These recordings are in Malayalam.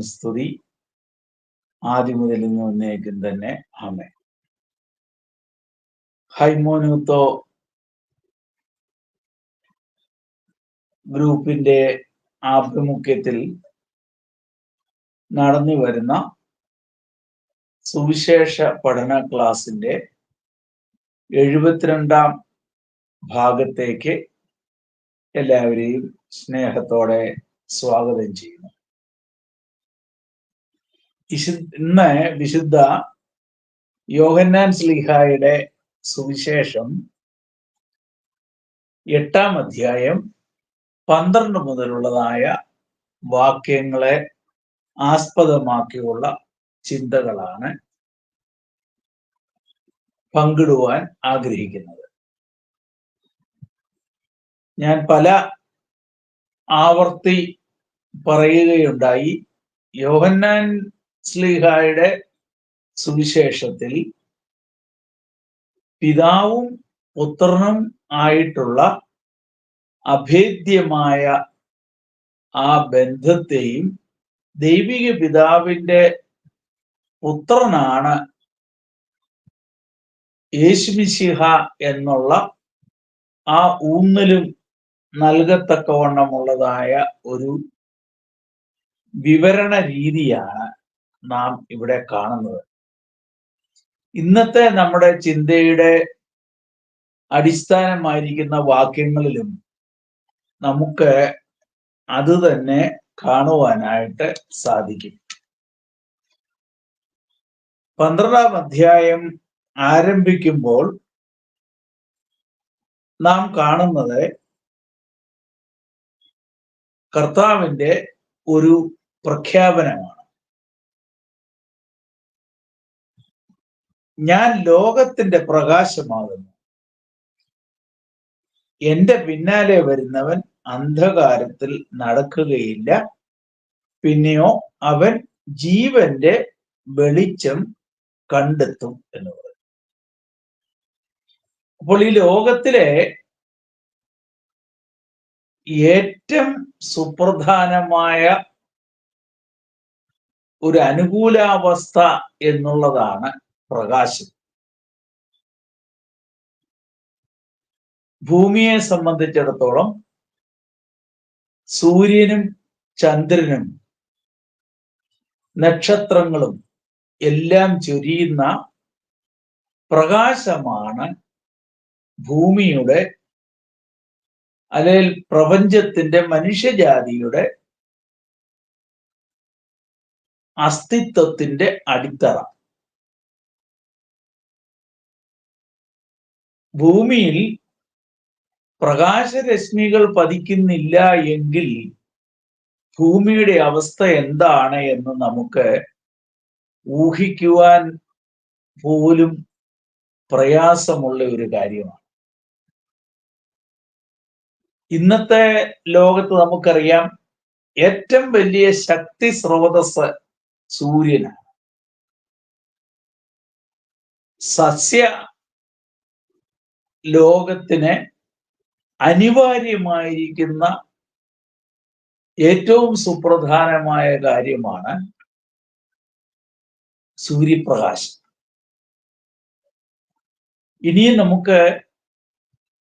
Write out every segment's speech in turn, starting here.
സ്തുതി. ആദ്യം മുതൽ ഇന്ന് വന്നേക്കും തന്നെ. ആമേ ഹൈമോനൂത്തോ ഗ്രൂപ്പിന്റെ ആഭിമുഖ്യത്തിൽ നടന്നു വരുന്ന സുവിശേഷ പഠന ക്ലാസിന്റെ എഴുപത്തിരണ്ടാം ഭാഗത്തേക്ക് എല്ലാവരെയും സ്നേഹത്തോടെ സ്വാഗതം ചെയ്യുന്നു. ഇന്ന് വിശുദ്ധ യോഹന്നാൻ സ്ലിഹായുടെ സുവിശേഷം എട്ടാം അധ്യായം പന്ത്രണ്ട് മുതലുള്ളതായ വാക്യങ്ങളെ ആസ്പദമാക്കിയുള്ള ചിന്തകളാണ് പങ്കിടുവാൻ ആഗ്രഹിക്കുന്നത്. ഞാൻ പല ആവർത്തി പറയുകയുണ്ടായി. യോഹന്നാൻ സ്ലീഹായുടെ സുവിശേഷത്തിൽ പിതാവും പുത്രനും ആയിട്ടുള്ള അഭേദ്യമായ ആ ബന്ധത്തെയും ദൈവിക പിതാവിന്റെ പുത്രനാണ് യേശുമിശിഹ എന്നുള്ള ആ ഊന്നലും നൽകത്തക്കവണ്ണമുള്ളതായ ഒരു വിവരണ രീതിയാണ് നാം ഇവിടെ കാണുന്നത്. ഇന്നത്തെ നമ്മുടെ ചിന്തയുടെ അടിസ്ഥാനമായിരിക്കുന്ന വാക്യങ്ങളിലും നമുക്ക് അത് തന്നെ കാണുവാനായിട്ട് സാധിക്കും. പന്ത്രണ്ടാം അധ്യായം ആരംഭിക്കുമ്പോൾ നാം കാണുന്നത് കർത്താവിന്റെ ഒരു പ്രഖ്യാപനമാണ്. ഞാൻ ലോകത്തിന്റെ പ്രകാശമാകുന്നു. എന്റെ പിന്നാലെ വരുന്നവൻ അന്ധകാരത്തിൽ നടക്കുകയില്ല. പിന്നെയോ അവൻ ജീവന്റെ വെളിച്ചം കണ്ടെത്തും എന്ന് പറയും അപ്പോൾ ഈ ലോകത്തിലെ ഏറ്റവും സുപ്രധാനമായ ഒരു അനുകൂലാവസ്ഥ എന്നുള്ളതാണ് പ്രകാശം. ഭൂമിയെ സംബന്ധിച്ചിടത്തോളം സൂര്യനും ചന്ദ്രനും നക്ഷത്രങ്ങളും എല്ലാം ചൊരിയുന്ന പ്രകാശമാണ് ഭൂമിയുടെ അല്ലെങ്കിൽ പ്രപഞ്ചത്തിന്റെ മനുഷ്യജാതിയുടെ അസ്തിത്വത്തിന്റെ അടിത്തറ. ഭൂമിയിൽ പ്രകാശരശ്മികൾ പതിക്കുന്നില്ല എങ്കിൽ ഭൂമിയുടെ അവസ്ഥ എന്താണ് എന്ന് നമുക്ക് ഊഹിക്കുവാൻ പോലും പ്രയാസമുള്ള ഒരു കാര്യമാണ്. ഇന്നത്തെ ലോകത്ത് നമുക്കറിയാം ഏറ്റവും വലിയ ശക്തി സ്രോതസ് സൂര്യനാണ്. സസ്യ ലോകത്തിന് അനിവാര്യമായിരിക്കുന്ന ഏറ്റവും സുപ്രധാനമായ കാര്യമാണ് സൂര്യപ്രകാശം. ഇനിയും നമുക്ക്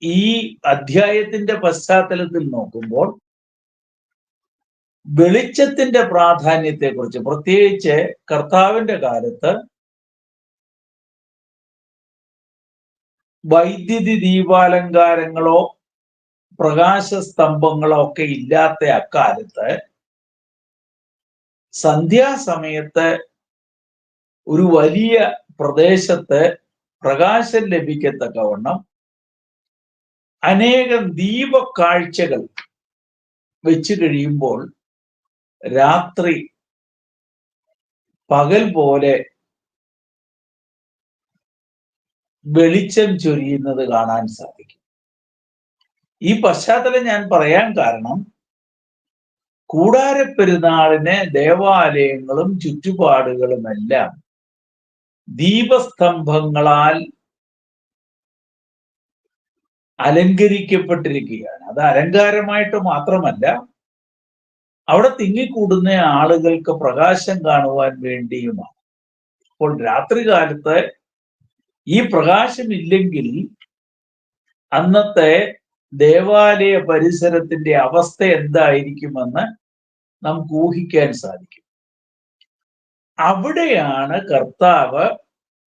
ഈ അധ്യായത്തിന്റെ പശ്ചാത്തലത്തിൽ നോക്കുമ്പോൾ വെളിച്ചത്തിന്റെ പ്രാധാന്യത്തെക്കുറിച്ച് പ്രത്യേകിച്ച് കർത്താവിന്റെ കാലത്ത് വൈദ്യുതി ദീപാലങ്കാരങ്ങളോ പ്രകാശ സ്തംഭങ്ങളോ ഒക്കെ ഇല്ലാത്ത അക്കാലത്ത് സന്ധ്യാസമയത്ത് ഒരു വലിയ പ്രദേശത്ത് പ്രകാശം ലഭിക്കത്തക്കവണ്ണം അനേകം ദീപക്കാഴ്ചകൾ വെച്ച് കഴിയുമ്പോൾ രാത്രി പകൽ പോലെ വെളിച്ചം ചൊരിയുന്നത് കാണാൻ സാധിക്കും. ഈ പശ്ചാത്തലം ഞാൻ പറയാൻ കാരണം കൂടാര പെരുന്നാളിന് ദേവാലയങ്ങളും ചുറ്റുപാടുകളുമെല്ലാം ദീപസ്തംഭങ്ങളാൽ അലങ്കരിക്കപ്പെട്ടിരിക്കുകയാണ്. അത് അലങ്കാരമായിട്ട് മാത്രമല്ല അവിടെ തിങ്ങിക്കൂടുന്ന ആളുകൾക്ക് പ്രകാശം കാണുവാൻ വേണ്ടിയുമാണ്. അപ്പോൾ രാത്രികാലത്ത് ഈ പ്രകാശമില്ലെങ്കിൽ അന്നത്തെ ദേവാലയ പരിസരത്തിന്റെ അവസ്ഥ എന്തായിരിക്കുമെന്ന് നമുക്ക് ഊഹിക്കാൻ സാധിക്കും. അവിടെയാണ് കർത്താവ്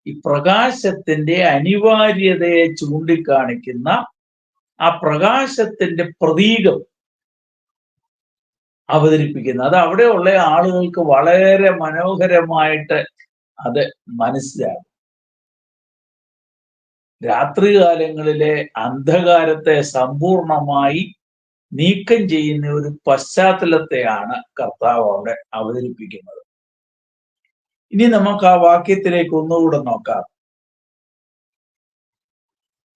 ഈ പ്രകാശത്തിന്റെ അനിവാര്യതയെ ചൂണ്ടിക്കാണിക്കുന്ന ആ പ്രകാശത്തിന്റെ പ്രതീകം അവതരിപ്പിക്കുന്നത്. അത് അവിടെയുള്ള ആളുകൾക്ക് വളരെ മനോഹരമായിട്ട് അത് മനസ്സിലാകും. രാത്രികാലങ്ങളിലെ അന്ധകാരത്തെ സമ്പൂർണമായി നീക്കം ചെയ്യുന്ന ഒരു പശ്ചാത്തലത്തെയാണ് കർത്താവ് അവിടെ അവതരിപ്പിക്കുന്നത്. ഇനി നമുക്ക് ആ വാക്യത്തിലേക്ക് ഒന്നുകൂടെ നോക്കാം.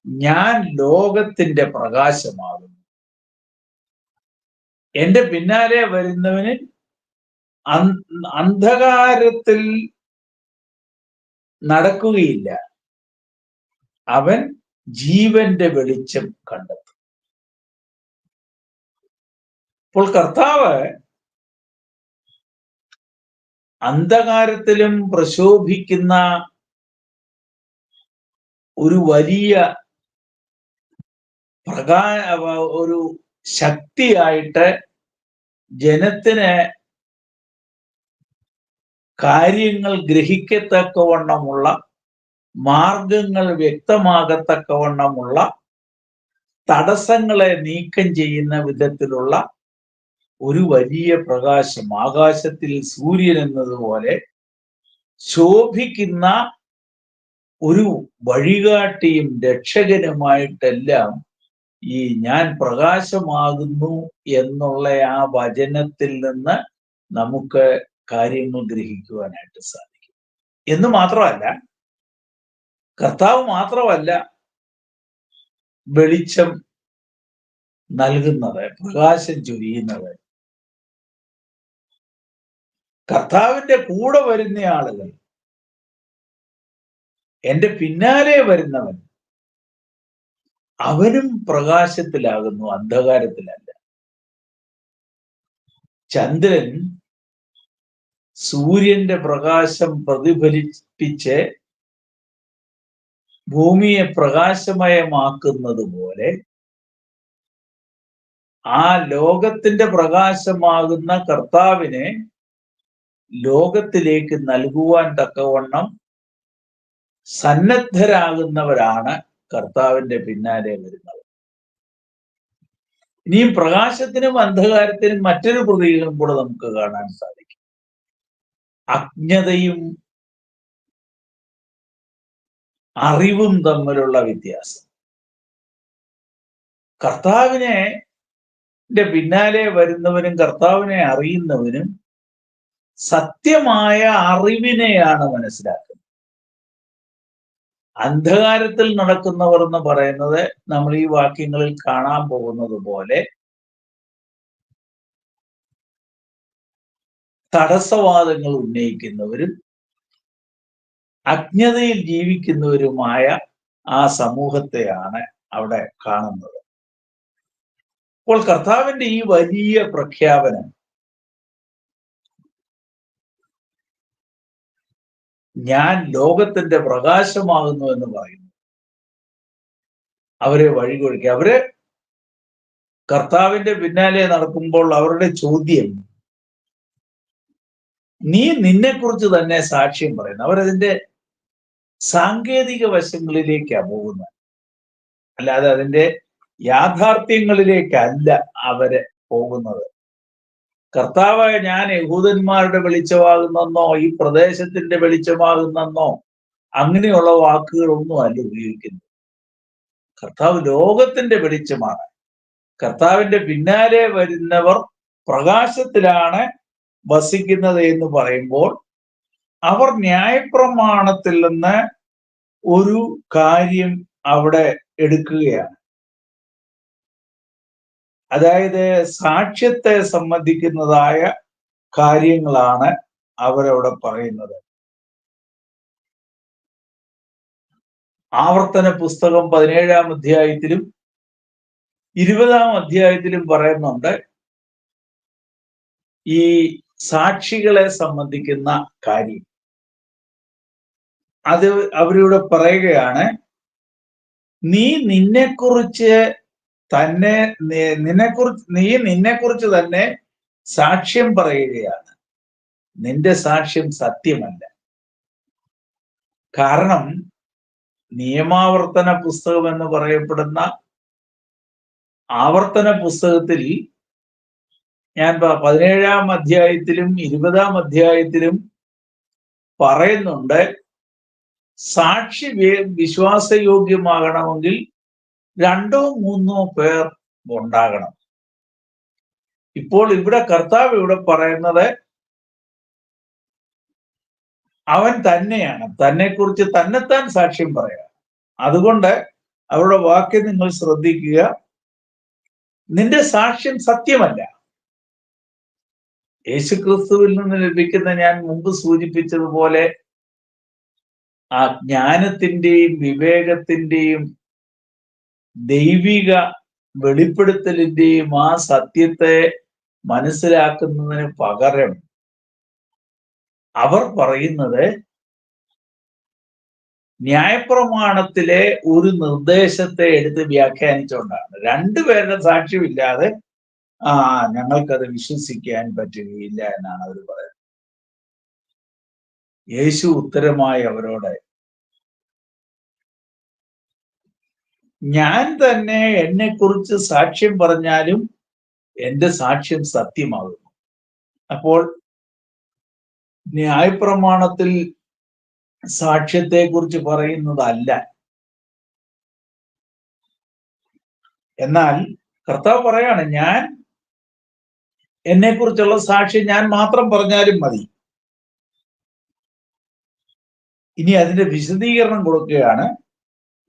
ഞാൻ ലോകത്തിന്റെ പ്രകാശമാകുന്നു. എന്റെ പിന്നാലെ വരുന്നവന് അന്ധകാരത്തിൽ നടക്കുകയില്ല. അവൻ ജീവന്റെ വെളിച്ചം കണ്ടെത്തും. അപ്പോൾ കർത്താവ് അന്ധകാരത്തിലും പ്രശോഭിക്കുന്ന ഒരു വലിയ പ്രകാ ഒരു ശക്തിയായിട്ട് ജനത്തിന് കാര്യങ്ങൾ ഗ്രഹിക്കത്തക്കവണ്ണമുള്ള മാർഗങ്ങൾ വ്യക്തമാകത്തക്കവണ്ണമുള്ള തടസ്സങ്ങളെ നീക്കം ചെയ്യുന്ന വിധത്തിലുള്ള ഒരു വലിയ പ്രകാശം. ആകാശത്തിൽ സൂര്യൻ എന്നതുപോലെ ശോഭിക്കുന്ന ഒരു വഴികാട്ടിയും രക്ഷകനുമായിട്ടെല്ലാം ഈ ഞാൻ പ്രകാശമാകുന്നു എന്നുള്ള ആ വചനത്തിൽ നിന്ന് നമുക്ക് കാര്യങ്ങൾ ഗ്രഹിക്കുവാനായിട്ട് സാധിക്കും. എന്ന് മാത്രമല്ല കർത്താവ് മാത്രമല്ല വെളിച്ചം നൽകുന്നത് പ്രകാശം ചൊരിയുന്നത്. കർത്താവിന്റെ കൂടെ വരുന്ന ആളുകൾ എന്റെ പിന്നാലെ വരുന്നവൻ അവനും പ്രകാശത്തിലാകുന്നു അന്ധകാരത്തിലല്ല. ചന്ദ്രൻ സൂര്യന്റെ പ്രകാശം പ്രതിഫലിപ്പിച്ച് ഭൂമിയെ പ്രകാശമയമാക്കുന്നത് പോലെ ആ ലോകത്തിന്റെ പ്രകാശമാകുന്ന കർത്താവിനെ ലോകത്തിലേക്ക് നൽകുവാൻ തക്കവണ്ണം സന്നദ്ധരാകുന്നവരാണ് കർത്താവിന്റെ പിന്നാലെ വരുന്നത് ഇനിയും പ്രകാശത്തിനും അന്ധകാരത്തിനും മറ്റൊരു പ്രതീകം കൂടെ നമുക്ക് കാണാൻ സാധിക്കും. അജ്ഞതയും അറിവും തമ്മിലുള്ള വ്യത്യാസം. കർത്താവിനെ പിന്നാലെ വരുന്നവനും കർത്താവിനെ അറിയുന്നവനും സത്യമായ അറിവിനെയാണ് മനസ്സിലാക്കുന്നത്. അന്ധകാരത്തിൽ നടക്കുന്നവർ എന്ന് പറയുന്നത് നമ്മൾ ഈ വാക്യങ്ങളിൽ കാണാൻ പോകുന്നത് പോലെ തടസ്സവാദങ്ങൾ ഉന്നയിക്കുന്നവരും അജ്ഞതയിൽ ജീവിക്കുന്നവരുമായ ആ സമൂഹത്തെയാണ് അവിടെ കാണുന്നത്. അപ്പോൾ കർത്താവിന്റെ ഈ വലിയ പ്രഖ്യാപനം ഞാൻ ലോകത്തിന്റെ പ്രകാശമാകുന്നു എന്ന് പറയുന്നു. അവരെ വഴികൊഴുക്കി അവർ കർത്താവിന്റെ പിന്നാലെ നടക്കുമ്പോൾ അവരുടെ ചോദ്യം നീ നിന്നെക്കുറിച്ച് തന്നെ സാക്ഷ്യം പറയുന്നു. അവരതിന്റെ സാങ്കേതിക വശങ്ങളിലേക്കാണ് പോകുന്നത് അല്ലാതെ അതിന്റെ യാഥാർത്ഥ്യങ്ങളിലേക്കല്ല അവർ പോകുന്നത്. കർത്താവായ ഞാൻ യഹൂദന്മാരുടെ വെളിച്ചമാകുന്നെന്നോ ഈ പ്രദേശത്തിന്റെ വെളിച്ചമാകുന്നെന്നോ അങ്ങനെയുള്ള വാക്കുകളൊന്നും അല്ല ഉപയോഗിക്കുന്നത് കർത്താവ് ലോകത്തിന്റെ വെളിച്ചമാണ്. കർത്താവിന്റെ പിന്നാലെ വരുന്നവർ പ്രകാശത്തിലാണ് വസിക്കുന്നത് എന്ന് പറയുമ്പോൾ അവർ ന്യായപ്രമാണത്തിൽ നിന്ന് ഒരു കാര്യം അവിടെ എടുക്കുകയാണ്. അതായത് സാക്ഷ്യത്തെ സംബന്ധിക്കുന്നതായ കാര്യങ്ങളാണ് അവരവിടെ പറയുന്നത്. ആവർത്തന പുസ്തകം പതിനേഴാം അധ്യായത്തിലും ഇരുപതാം അധ്യായത്തിലും പറയുന്നുണ്ട് ഈ സാക്ഷികളെ സംബന്ധിക്കുന്ന കാര്യം. അത് അവരിവിടെ പറയുകയാണ് നീ നിന്നെക്കുറിച്ച് തന്നെ നിന്നെക്കുറിച്ച് നീ നിന്നെക്കുറിച്ച് തന്നെ സാക്ഷ്യം പറയുകയാണ്. നിന്റെ സാക്ഷ്യം സത്യമല്ല. കാരണം നിയമാവർത്തന പുസ്തകം എന്ന് പറയപ്പെടുന്ന ആവർത്തന പുസ്തകത്തിൽ ഞാൻ പതിനേഴാം അധ്യായത്തിലും ഇരുപതാം അധ്യായത്തിലും പറയുന്നുണ്ട് സാക്ഷി വിശ്വാസയോഗ്യമാകണമെങ്കിൽ രണ്ടോ മൂന്നോ പേർ ഉണ്ടാകണം. ഇപ്പോൾ ഇവിടെ കർത്താവ് ഇവിടെ പറയുന്നത് അവൻ തന്നെയാണ്. തന്നെ കുറിച്ച് തന്നെത്താൻ സാക്ഷ്യം പറയാ. അതുകൊണ്ട് അവരുടെ വാക്യം നിങ്ങൾ ശ്രദ്ധിക്കുക. നിന്റെ സാക്ഷ്യം സത്യമല്ല. യേശുക്രിസ്തുവിൽ നിന്ന് ലഭിക്കുന്ന ഞാൻ മുമ്പ് സൂചിപ്പിച്ചതുപോലെ ആ ജ്ഞാനത്തിന്റെയും വിവേകത്തിന്റെയും ദൈവിക വെളിപ്പെടുത്തലിന്റെയും ആ സത്യത്തെ മനസ്സിലാക്കുന്നതിന് പകരം അവർ പറയുന്നത് ന്യായപ്രമാണത്തിലെ ഒരു നിർദ്ദേശത്തെ എടുത്ത് വ്യാഖ്യാനിച്ചുകൊണ്ടാണ് രണ്ടുപേരുടെ സാക്ഷ്യമില്ലാതെ ആ ഞങ്ങൾക്കത് വിശ്വസിക്കാൻ പറ്റുകയില്ല എന്നാണ് അവർ പറയുന്നത്. യേശു ഉത്തരമായി അവരോട് ഞാൻ തന്നെ എന്നെ കുറിച്ച് സാക്ഷ്യം പറഞ്ഞാലും എന്റെ സാക്ഷ്യം സത്യമാകുന്നു. അപ്പോൾ ന്യായപ്രമാണത്തിൽ സാക്ഷ്യത്തെ കുറിച്ച് പറയുന്നതല്ല. എന്നാൽ കർത്താവ് പറയാണ് ഞാൻ എന്നെ കുറിച്ചുള്ള സാക്ഷ്യം ഞാൻ മാത്രം പറഞ്ഞാലും മതി. ഇനി അതിന്റെ വിശദീകരണം കൊടുക്കുകയാണ്.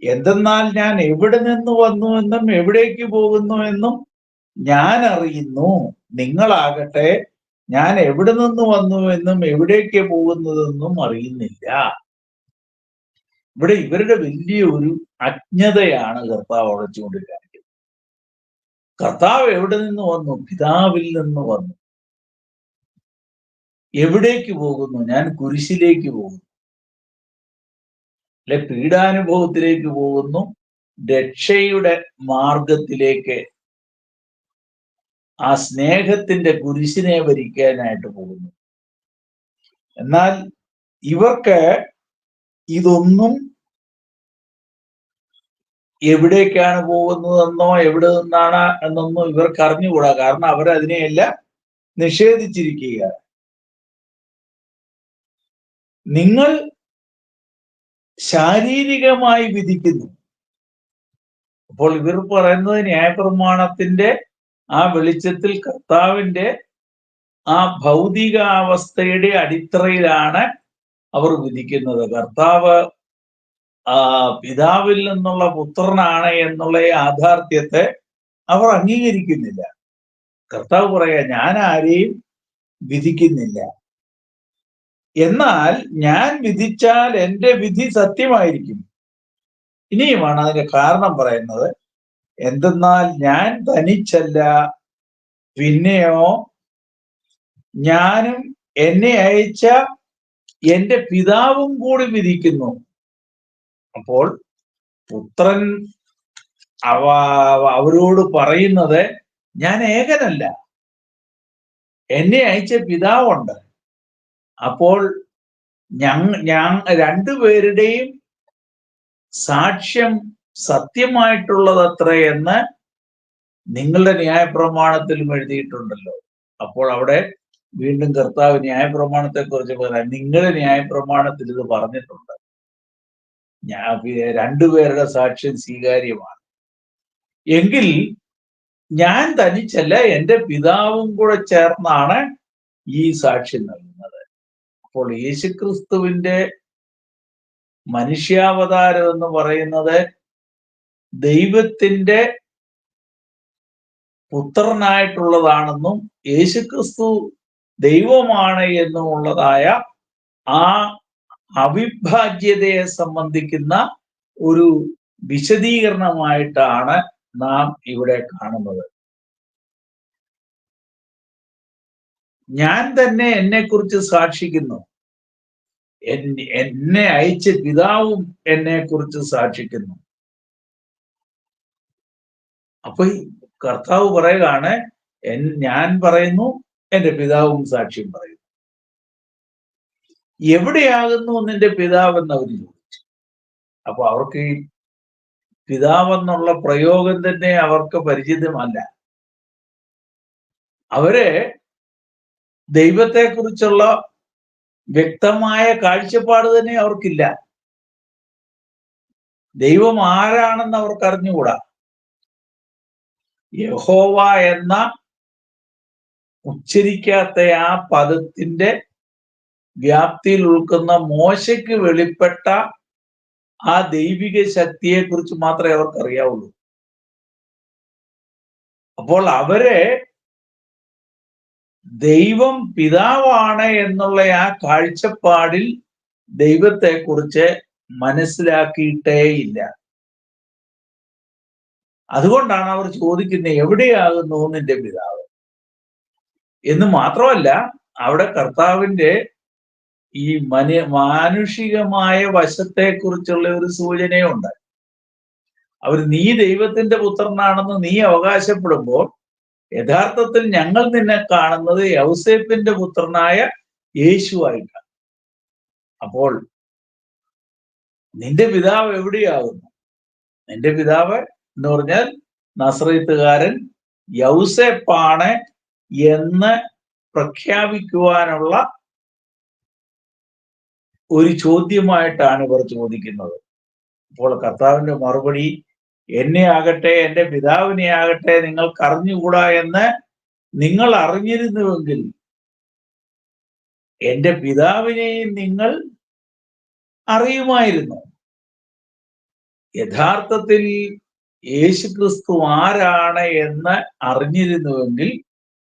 എന്തെന്നാൽ ഞാൻ എവിടെ നിന്ന് വന്നു എന്നും എവിടേക്ക് പോകുന്നു എന്നും ഞാൻ അറിയുന്നു. നിങ്ങളാകട്ടെ ഞാൻ എവിടെ നിന്ന് വന്നു എന്നും എവിടേക്ക് പോകുന്നതെന്നും അറിയുന്നില്ല. ഇവിടെ ഇവരുടെ വലിയ ഒരു അജ്ഞതയാണ് കർത്താവ് അവിടെ ചൂണ്ടിക്കാണിക്കുന്നത്. കർത്താവ് എവിടെ നിന്ന് വന്നു? പിതാവിൽ നിന്ന് വന്നു. എവിടേക്ക് പോകുന്നു? ഞാൻ കുരിശിലേക്ക് പോകുന്നു. അല്ലെ പീഡാനുഭവത്തിലേക്ക് പോകുന്നു. രക്ഷയുടെ മാർഗത്തിലേക്ക് ആ സ്നേഹത്തിന്റെ കുരിശിനെ വരിക്കാനായിട്ട് പോകുന്നു. എന്നാൽ ഇവർക്ക് ഇതൊന്നും എവിടേക്കാണ് പോകുന്നതെന്നോ എവിടെ നിന്നാണ് എന്നൊന്നും ഇവർക്ക് അറിഞ്ഞുകൂടാ. കാരണം അവരതിനെയെല്ലാം നിഷേധിച്ചിരിക്കുകയാണ്. നിങ്ങൾ ശാരീരികമായി വിധിക്കുന്നു. അപ്പോൾ ഇവർ പറയുന്നത് ന്യായപ്രമാണത്തിന്റെ ആ വെളിച്ചത്തിൽ കർത്താവിന്റെ ആ ഭൗതികാവസ്ഥയുടെ അടിത്തറയിലാണ് അവർ വിധിക്കുന്നത്. കർത്താവ് ആ പിതാവിൽ നിന്നുള്ള പുത്രനാണ് എന്നുള്ള യാഥാർത്ഥ്യത്തെ അവർ അംഗീകരിക്കുന്നില്ല. കർത്താവ് പറയാ ഞാൻ ആരെയും വിധിക്കുന്നില്ല. എന്നാൽ ഞാൻ വിധിച്ചാൽ എന്റെ വിധി സത്യമായിരിക്കും. ഇനിയുമാണ് അതിന്റെ കാരണം പറയുന്നത്. എന്തെന്നാൽ ഞാൻ തനിച്ചല്ല പിന്നെയോ ഞാനും എന്നെ അയച്ച എന്റെ പിതാവും കൂടി വിധിക്കുന്നു. അപ്പോൾ പുത്രൻ അവ അവരോട് പറയുന്നത് ഞാൻ ഏകനല്ല. എന്നെ അയച്ച പിതാവുണ്ട്. അപ്പോൾ ഞങ്ങ ഞാൻ രണ്ടുപേരുടെയും സാക്ഷ്യം സത്യമായിട്ടുള്ളതത്ര എന്ന് നിങ്ങളുടെ ന്യായപ്രമാണത്തിലും എഴുതിയിട്ടുണ്ടല്ലോ. അപ്പോൾ അവിടെ വീണ്ടും കർത്താവ് ന്യായപ്രമാണത്തെ കുറിച്ച് പറയാം നിങ്ങളുടെ ന്യായപ്രമാണത്തിൽ ഇത് പറഞ്ഞിട്ടുണ്ട്. ഞാൻ രണ്ടുപേരുടെ സാക്ഷ്യം സ്വീകാര്യമാണ്. എങ്കിൽ ഞാൻ തനിച്ചല്ല എന്റെ പിതാവും കൂടെ ചേർന്നാണ് ഈ സാക്ഷ്യം നൽകുന്നത്. അപ്പോൾ യേശുക്രിസ്തുവിന്റെ മനുഷ്യാവതാരം എന്ന് പറയുന്നത് ദൈവത്തിന്റെ പുത്രനായിട്ടുള്ളതാണെന്നും യേശുക്രിസ്തു ദൈവമാണ് എന്നുമുള്ളതായ ആ അവിഭാജ്യതയെ സംബന്ധിക്കുന്ന ഒരു വിശദീകരണമായിട്ടാണ് നാം ഇവിടെ കാണുന്നത്. ഞാൻ തന്നെ എന്നെ കുറിച്ച് സാക്ഷിക്കുന്നു എന്നെ അയച്ച പിതാവും എന്നെ കുറിച്ച് സാക്ഷിക്കുന്നു. അപ്പൊ കർത്താവ് പറയുകയാണ് ഞാൻ പറയുന്നു എന്റെ പിതാവും സാക്ഷ്യം പറയുന്നു. എവിടെയാകുന്നു നിന്റെ പിതാവ് എന്ന് അവർ ചോദിച്ചു. അപ്പൊ അവർക്ക് ഈ പിതാവെന്നുള്ള പ്രയോഗം തന്നെ അവർക്ക് പരിചിതമല്ല. അവർ ദൈവത്തെക്കുറിച്ചുള്ള വ്യക്തമായ കാഴ്ചപ്പാട് തന്നെ അവർക്കില്ല. ദൈവം ആരാണെന്ന് അവർക്ക് അറിഞ്ഞുകൂടാ യഹോവ എന്ന ഉച്ചരിക്കാത്ത ആ പദത്തിന്റെ വ്യാപ്തിയിൽ ഉൾക്കുന്ന മോശയ്ക്ക് വെളിപ്പെട്ട ആ ദൈവിക ശക്തിയെ കുറിച്ച് മാത്രമേ അവർക്ക് അറിയാവുള്ളൂ അപ്പോൾ അവരെ ദൈവം പിതാവാണ് എന്നുള്ള ആ കാഴ്ചപ്പാടിൽ ദൈവത്തെ കുറിച്ച് മനസ്സിലാക്കിയിട്ടേയില്ല. അതുകൊണ്ടാണ് അവർ ചോദിക്കുന്നത് എവിടെയാകുന്നു നിന്റെ പിതാവ്? എന്ന് മാത്രമല്ല അവിടെ കർത്താവിന്റെ ഈ മനു മാനുഷികമായ വശത്തെക്കുറിച്ചുള്ള ഒരു സൂചനയുണ്ട്. അവർ നീ ദൈവത്തിന്റെ പുത്രനാണെന്ന് നീ അവകാശപ്പെടുമ്പോൾ യഥാർത്ഥത്തിൽ ഞങ്ങൾ നിന്നെ കാണുന്നത് യൗസേപ്പിന്റെ പുത്രനായ യേശുവായിട്ടാണ് അപ്പോൾ നിന്റെ പിതാവ് എവിടെയാകുന്നു? നിന്റെ പിതാവ് എന്ന് പറഞ്ഞാൽ നസ്രീത്തുകാരൻ യൗസേപ്പാണ് എന്ന് പ്രഖ്യാപിക്കുവാനുള്ള ഒരു ചോദ്യമായിട്ടാണ് ഇവർ ചോദിക്കുന്നത്. അപ്പോൾ കർത്താവിന്റെ മറുപടി എന്നെ ആകട്ടെ എന്റെ പിതാവിനെ ആകട്ടെ നിങ്ങൾക്ക് അറിഞ്ഞുകൂടാ എന്ന് നിങ്ങൾ അറിഞ്ഞിരുന്നുവെങ്കിൽ എന്റെ പിതാവിനെയും നിങ്ങൾ അറിയുമായിരുന്നു. യഥാർത്ഥത്തിൽ യേശുക്രിസ്തു ആരാണ് എന്ന് അറിഞ്ഞിരുന്നുവെങ്കിൽ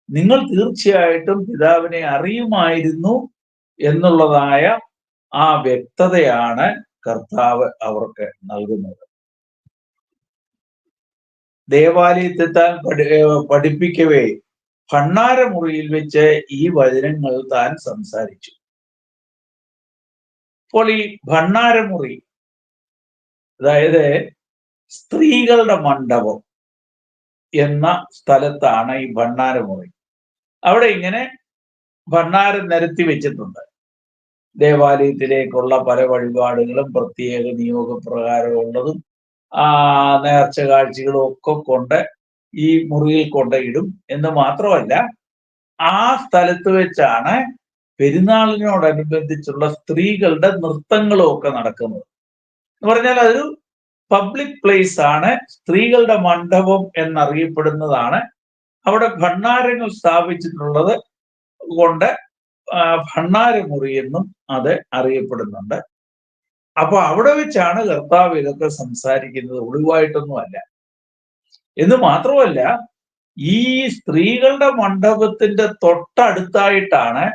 നിങ്ങൾ തീർച്ചയായിട്ടും പിതാവിനെ അറിയുമായിരുന്നു എന്നുള്ളതായ ആ വ്യക്തതയാണ് കർത്താവ് അവർക്ക് നൽകുന്നത്. ദേവാലയത്തിൽ താൻ പഠി പഠിപ്പിക്കവേ. ഭണ്ണാരമുറിയിൽ വെച്ച് ഈ വചനങ്ങൾ താൻ സംസാരിച്ചു. അപ്പോൾ ഈ ഭണ്ണാരമുറി അതായത് സ്ത്രീകളുടെ മണ്ഡപം എന്ന സ്ഥലത്താണ് ഈ ഭണ്ണാരമുറി അവിടെ ഇങ്ങനെ ഭണ്ണാരം നിരത്തി വെച്ചിട്ടുണ്ട്. ദേവാലയത്തിലേക്കുള്ള പല വഴിപാടുകളും പ്രത്യേക നിയോഗപ്രകാരമുള്ളതും നേർച്ച കാഴ്ചകളും ഒക്കെ കൊണ്ട് ഈ മുറിയിൽ കൊണ്ടയിടും എന്ന് മാത്രമല്ല ആ സ്ഥലത്ത് വെച്ചാണ് പെരുന്നാളിനോടനുബന്ധിച്ചുള്ള സ്ത്രീകളുടെ നൃത്തങ്ങളും ഒക്കെ നടക്കുന്നത്. എന്ന് പറഞ്ഞാൽ അതൊരു പബ്ലിക് പ്ലേസ് ആണ് സ്ത്രീകളുടെ മണ്ഡപം എന്നറിയപ്പെടുന്നതാണ്. അവിടെ ഭണ്ണാരങ്ങൾ സ്ഥാപിച്ചിട്ടുള്ളത് കൊണ്ട് ഭണ്ണാരമുറി എന്നും അത് അറിയപ്പെടുന്നുണ്ട്. അപ്പൊ അവിടെ വെച്ചാണ് കർത്താവ് ഇതൊക്കെ സംസാരിക്കുന്നത്. ഒളിവായിട്ടൊന്നുമല്ല. എന്ന് മാത്രമല്ല ഈ സ്ത്രീകളുടെ മണ്ഡപത്തിന്റെ തൊട്ടടുത്തായിട്ടാണ്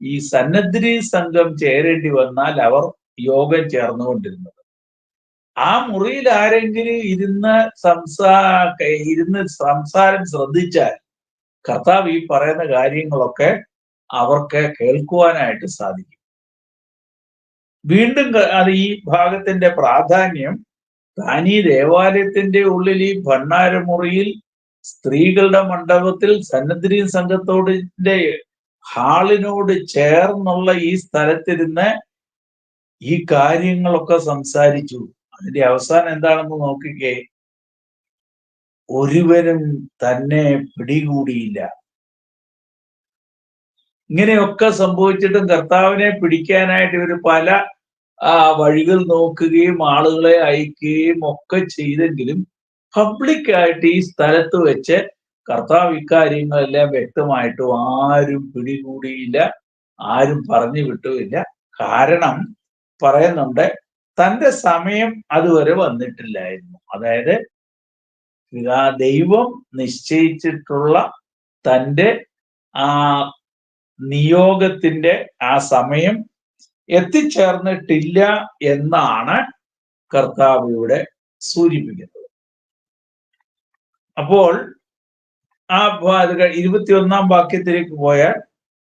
ഈ സന്നദ്ധി സംഘം ചേരേണ്ടി വന്നാൽ അവർ യോഗം ചേർന്നുകൊണ്ടിരുന്നത്. ആ മുറിയിൽ ആരെങ്കിലും ഇരുന്ന് സംസാ ഇരുന്ന് സംസാരം ശ്രദ്ധിച്ചാൽ കർത്താവ് ഈ പറയുന്ന കാര്യങ്ങളൊക്കെ അവർക്ക് കേൾക്കുവാനായിട്ട് സാധിക്കും. വീണ്ടും അത് ഈ ഭാഗത്തിന്റെ പ്രാധാന്യം താൻ ഈ ദേവാലയത്തിന്റെ ഉള്ളിൽ ഈ ഭണ്ണാരമുറിയിൽ സ്ത്രീകളുടെ മണ്ഡപത്തിൽ സന്നദ്ധി സംഘത്തോടിന്റെ ഹാളിനോട് ചേർന്നുള്ള ഈ സ്ഥലത്തിരുന്ന് ഈ കാര്യങ്ങളൊക്കെ സംസാരിച്ചു. അതിന്റെ അവസാനം എന്താണെന്ന് നോക്കിക്കേ. ഒരുവരും തന്നെ പിടികൂടിയില്ല. ഇങ്ങനെയൊക്കെ സംഭവിച്ചിട്ടും കർത്താവിനെ പിടിക്കാനായിട്ട് ഇവർ പല വഴികൾ നോക്കുകയും ആളുകളെ അയക്കുകയും ഒക്കെ ചെയ്തെങ്കിലും പബ്ലിക്കായിട്ട് ഈ സ്ഥലത്ത് വെച്ച് കർത്താവ് ഇക്കാര്യങ്ങളെല്ലാം വ്യക്തമായിട്ടും ആരും പിടികൂടിയില്ല ആരും പറഞ്ഞു വിട്ടുമില്ല. കാരണം പറയുന്നുണ്ട് തന്റെ സമയം അതുവരെ വന്നിട്ടില്ലായിരുന്നു. അതായത് ദൈവം നിശ്ചയിച്ചിട്ടുള്ള തന്റെ ആ നിയോഗത്തിന്റെ ആ സമയം എത്തിച്ചേർന്നിട്ടില്ല എന്നാണ് കർത്താവ് ഇവിടെ സൂചിപ്പിക്കുന്നത്. അപ്പോൾ ആ ഇരുപത്തിയൊന്നാം വാക്യത്തിലേക്ക് പോയാൽ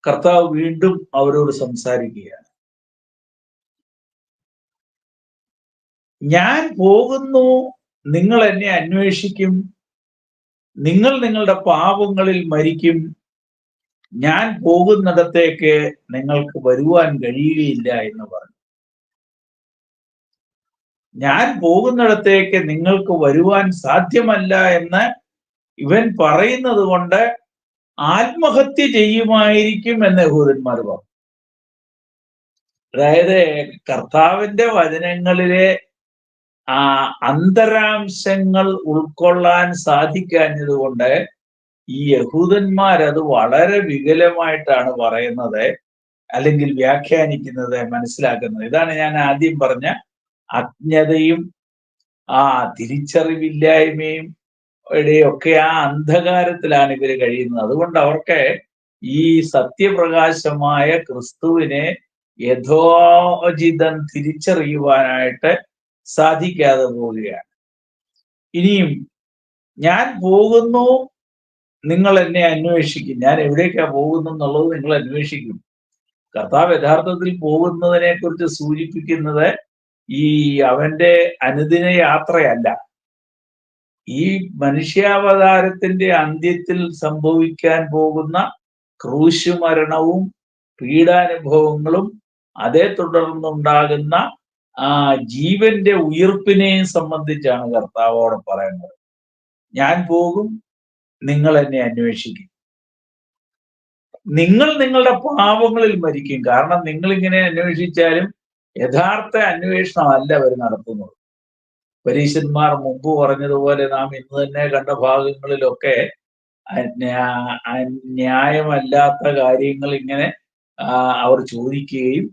കർത്താവ് വീണ്ടും അവരോട് സംസാരിക്കുകയാണ്. ഞാൻ പോകുന്നു നിങ്ങൾ എന്നെ അന്വേഷിക്കും. നിങ്ങൾ നിങ്ങളുടെ പാപങ്ങളിൽ മരിക്കും. ഞാൻ പോകുന്നിടത്തേക്ക് നിങ്ങൾക്ക് വരുവാൻ കഴിയുകയില്ല എന്ന് പറഞ്ഞു. ഞാൻ പോകുന്നിടത്തേക്ക് നിങ്ങൾക്ക് വരുവാൻ സാധ്യമല്ല എന്ന് ഇവൻ പറയുന്നത് കൊണ്ട് ആത്മഹത്യ ചെയ്യുമായിരിക്കും എന്ന് യഹൂദന്മാർ പറഞ്ഞു. അതായത് കർത്താവിന്റെ വചനങ്ങളിലെ ആ അന്തരാംശങ്ങൾ ഉൾക്കൊള്ളാൻ സാധിക്കാഞ്ഞത് കൊണ്ട് ഈ യഹൂദന്മാർ അത് വളരെ വികലമായിട്ടാണ് പറയുന്നത് അല്ലെങ്കിൽ വ്യാഖ്യാനിക്കുന്നത് മനസ്സിലാക്കുന്നത്. ഇതാണ് ഞാൻ ആദ്യം പറഞ്ഞ അജ്ഞതയും ആ തിരിച്ചറിവില്ലായ്മയും ഒക്കെ ആ അന്ധകാരത്തിലാണ് ഇവർ കഴിയുന്നത്. അതുകൊണ്ട് അവർക്ക് ഈ സത്യപ്രകാശമായ ക്രിസ്തുവിനെ യഥോചിതം തിരിച്ചറിയുവാനായിട്ട് സാധിക്കാതെ പോവുകയാണ്. ഇനിയും ഞാൻ പോകുന്നു നിങ്ങൾ എന്നെ അന്വേഷിക്കും. ഞാൻ എവിടേക്കാ പോകുന്നു എന്നുള്ളത് നിങ്ങൾ അന്വേഷിക്കും. കർത്താവ് യഥാർത്ഥത്തിൽ പോകുന്നതിനെ കുറിച്ച് സൂചിപ്പിക്കുന്നത് ഈ അവന്റെ അനുദിന യാത്രയല്ല. ഈ മനുഷ്യാവതാരത്തിന്റെ അന്ത്യത്തിൽ സംഭവിക്കാൻ പോകുന്ന ക്രൂശ് മരണവും പീഡാനുഭവങ്ങളും അതേ തുടർന്നുണ്ടാകുന്ന ആ ജീവന്റെ ഉയർപ്പിനെയും സംബന്ധിച്ചാണ് കർത്താവോടെ പറയുന്നത്. ഞാൻ പോകും നിങ്ങൾ എന്നെ അന്വേഷിക്കും. നിങ്ങൾ നിങ്ങളുടെ പാപങ്ങളിൽ മരിക്കും. കാരണം നിങ്ങൾ ഇങ്ങനെ അന്വേഷിച്ചാലും യഥാർത്ഥ അന്വേഷണമല്ല അവർ നടത്തുന്നത്. പരീശന്മാർ മുമ്പ് പറഞ്ഞതുപോലെ നാം ഇന്ന് തന്നെ കണ്ട ഭാഗങ്ങളിലൊക്കെ ന്യായമല്ലാത്ത കാര്യങ്ങൾ ഇങ്ങനെ അവർ ചോദിക്കുകയും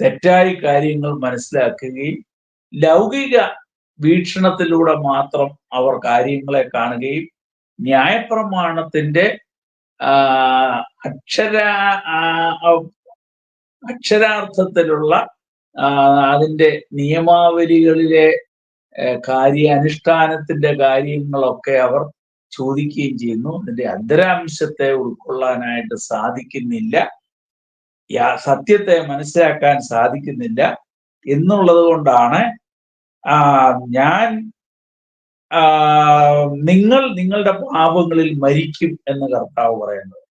തെറ്റായ കാര്യങ്ങൾ മനസ്സിലാക്കുകയും ലൗകിക വീക്ഷണത്തിലൂടെ മാത്രം അവർ കാര്യങ്ങളെ കാണുകയും ന്യായപ്രമാണത്തിന്റെ അക്ഷര അക്ഷരാർത്ഥത്തിലുള്ള അതിന്റെ നിയമാവലികളിലെ കാര്യ അനുഷ്ഠാനത്തിന്റെ കാര്യങ്ങളൊക്കെ അവർ ചോദിക്കുകയും ചെയ്യുന്നു. അതിന്റെ അന്തരാംശത്തെ ഉൾക്കൊള്ളാനായിട്ട് സാധിക്കുന്നില്ല. സത്യത്തെ മനസ്സിലാക്കാൻ സാധിക്കുന്നില്ല. എന്നുള്ളത് കൊണ്ടാണ് ഞാൻ നിങ്ങൾ നിങ്ങളുടെ പാപങ്ങളിൽ മരിക്കും എന്ന് കർത്താവ് പറയുന്നത്.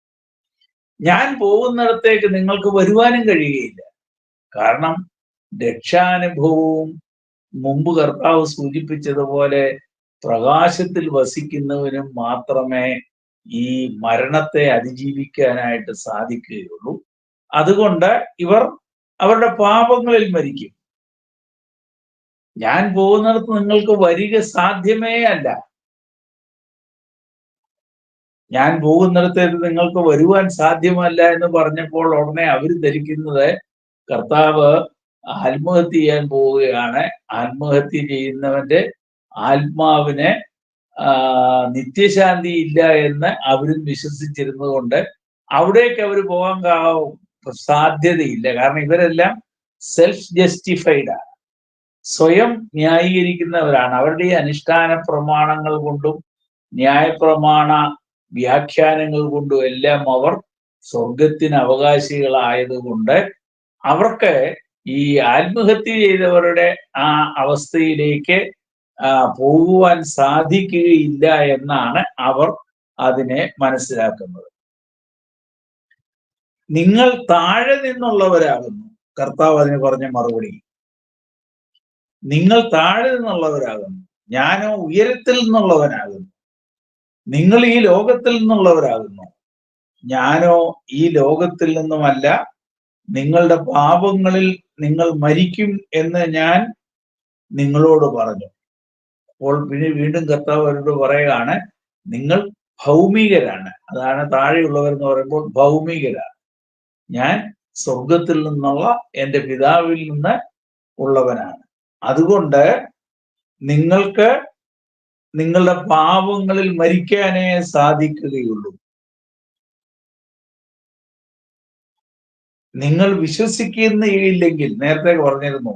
ഞാൻ പോകുന്നിടത്തേക്ക് നിങ്ങൾക്ക് വരുവാനും കഴിയുകയില്ല. കാരണം രക്ഷാനുഭവവും മുമ്പ് കർത്താവ് സൂചിപ്പിച്ചതുപോലെ പ്രകാശത്തിൽ വസിക്കുന്നവനും മാത്രമേ ഈ മരണത്തെ അതിജീവിക്കാനായിട്ട് സാധിക്കുകയുള്ളൂ. അതുകൊണ്ട് ഇവർ അവരുടെ പാപങ്ങളിൽ മരിക്കും. ഞാൻ പോകുന്നിടത്ത് നിങ്ങൾക്ക് വരിക സാധ്യമേ അല്ല. ഞാൻ പോകുന്നിടത്തേക്ക് നിങ്ങൾക്ക് വരുവാൻ സാധ്യമല്ല എന്ന് പറഞ്ഞപ്പോൾ ഉടനെ അവർ ധരിക്കുന്നത് കർത്താവ് ആത്മഹത്യ ചെയ്യാൻ പോവുകയാണ്. ആത്മഹത്യ ചെയ്യുന്നവന്റെ ആത്മാവിന് നിത്യശാന്തി ഇല്ല എന്ന് അവരും വിശ്വസിച്ചിരുന്നത് കൊണ്ട് അവിടേക്ക് അവർ പോകാൻ സാധ്യതയില്ല. കാരണം ഇവരെല്ലാം സെൽഫ് ജസ്റ്റിഫൈഡ് ആണ് സ്വയം ന്യായീകരിക്കുന്നവരാണ്. അവരുടെ അനുഷ്ഠാന പ്രമാണങ്ങൾ കൊണ്ടും ന്യായപ്രമാണ വ്യാഖ്യാനങ്ങൾ കൊണ്ടും എല്ലാം അവർ സ്വർഗത്തിന് അവകാശികളായതുകൊണ്ട് അവർക്ക് ഈ ആത്മഹത്യ ചെയ്തവരുടെ ആ അവസ്ഥയിലേക്ക് പോകുവാൻ സാധിക്കുകയില്ല എന്നാണ് അവർ അതിനെ മനസ്സിലാക്കുന്നത്. നിങ്ങൾ താഴെ നിന്നുള്ളവരാകുന്നു. കർത്താവ് അതിന് പറഞ്ഞ മറുപടി. നിങ്ങൾ താഴെ നിന്നുള്ളവരാകുന്നു. ഞാനോ ഉയരത്തിൽ നിന്നുള്ളവനാകുന്നു. നിങ്ങൾ ഈ ലോകത്തിൽ നിന്നുള്ളവരാകുന്നു. ഞാനോ ഈ ലോകത്തിൽ നിന്നുമല്ല. നിങ്ങളുടെ പാപങ്ങളിൽ നിങ്ങൾ മരിക്കും എന്ന് ഞാൻ നിങ്ങളോട് പറഞ്ഞു. അപ്പോൾ പിന്നെ വീണ്ടും കർത്താവ് അവരോട് പറയുകയാണ് നിങ്ങൾ ഭൗമികരാണ്. അതാണ് താഴെയുള്ളവർ എന്ന് പറയുമ്പോൾ ഭൗമികരാണ്. ഞാൻ സ്വർഗത്തിൽ നിന്നുള്ള എന്റെ പിതാവിൽ നിന്ന് ഉള്ളവനാണ്. അതുകൊണ്ട് നിങ്ങൾക്ക് നിങ്ങളുടെ പാപങ്ങളിൽ മരിക്കാനേ സാധിക്കുകയുള്ളൂ. നിങ്ങൾ വിശ്വസിക്കുന്നില്ലെങ്കിൽ നേരത്തെ പറഞ്ഞിരുന്നു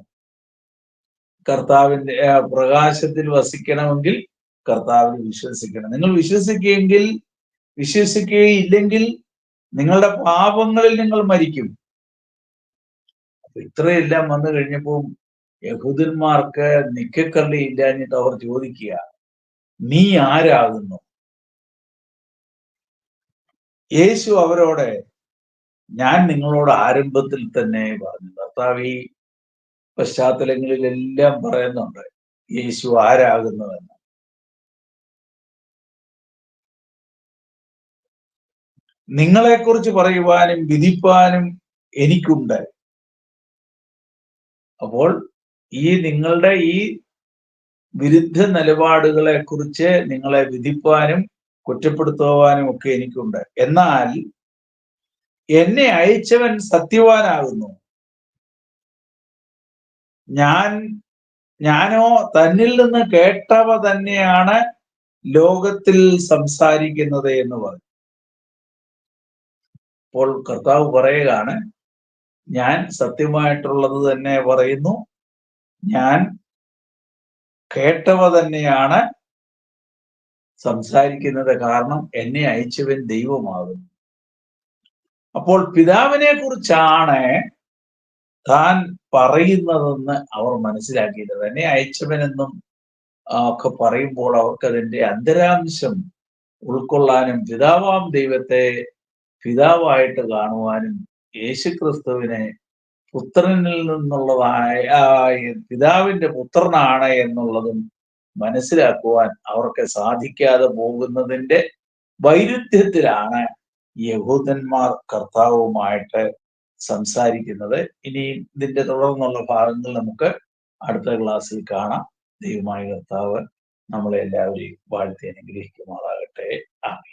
കർത്താവിന്റെ പ്രകാശത്തിൽ വസിക്കണമെങ്കിൽ കർത്താവിൽ വിശ്വസിക്കണം. നിങ്ങൾ വിശ്വസിക്കുകയെങ്കിൽ വിശ്വസിക്കുകയില്ലെങ്കിൽ നിങ്ങളുടെ പാപങ്ങളിൽ നിങ്ങൾ മരിക്കും. അപ്പൊ ഇത്രയെല്ലാം വന്നു കഴിഞ്ഞപ്പോൾ യഹൂദന്മാർക്ക് നിക്കക്കള്ളി ഇല്ലാഞ്ഞിട്ട് അവർ ചോദിക്കുക നീ ആരാകുന്നു? യേശു അവരോട് ഞാൻ നിങ്ങളോട് ആരംഭത്തിൽ തന്നെ പറഞ്ഞു. കർത്താവ് ഈ പശ്ചാത്തലങ്ങളിലെല്ലാം പറയുന്നുണ്ട് യേശു ആരാകുന്നുവെന്ന്. നിങ്ങളെക്കുറിച്ച് പറയുവാനും വിധിപ്പാനും എനിക്കുണ്ട്. അപ്പോൾ ഈ നിങ്ങളുടെ ഈ വിരുദ്ധ നിലപാടുകളെ കുറിച്ച് നിങ്ങളെ വിധിപ്പാനും കുറ്റപ്പെടുത്തുവാനും ഒക്കെ എനിക്കുണ്ട്. എന്നാൽ എന്നെ അയച്ചവൻ സത്യവാനാകുന്നു. ഞാൻ ഞാനോ തന്നിൽ നിന്ന് കേട്ടവ തന്നെയാണ് ലോകത്തിൽ സംസാരിക്കുന്നത് എന്ന് പറഞ്ഞു. അപ്പോൾ കർത്താവ് പറയുകയാണ് ഞാൻ സത്യമായിട്ടുള്ളത് തന്നെ പറയുന്നു. ഞാൻ കേട്ടവ തന്നെയാണ് സംസാരിക്കുന്നത് കാരണം എന്നെ അയച്ചവൻ ദൈവമാകുന്നു. അപ്പോൾ പിതാവിനെ കുറിച്ചാണ് താൻ പറയുന്നതെന്ന് അവർ മനസ്സിലാക്കിയത് എന്നെ അയച്ചവനെന്നും ഒക്കെ പറയുമ്പോൾ അവർക്ക് അതിന്റെ അന്തരാംശം ഉൾക്കൊള്ളാനും പിതാവാം ദൈവത്തെ പിതാവായിട്ട് കാണുവാനും യേശുക്രിസ്തുവിനെ പുത്രനിൽ നിന്നുള്ളതായ പിതാവിന്റെ പുത്രനാണ് എന്നുള്ളതും മനസ്സിലാക്കുവാൻ അവർക്ക് സാധിക്കാതെ പോകുന്നതിന്റെ വൈരുദ്ധ്യത്തിലാണ് യഹൂദന്മാർ കർത്താവുമായിട്ട് സംസാരിക്കുന്നത്. ഇനി ഇതിന്റെ തുടർന്നുള്ള ഭാഗങ്ങൾ നമുക്ക് അടുത്ത ക്ലാസ്സിൽ കാണാം. ദൈവമായ കർത്താവ് നമ്മളെല്ലാവരെയും വാഴ്ത്തി അനുഗ്രഹിക്കുമാറാകട്ടെ. ആമീൻ.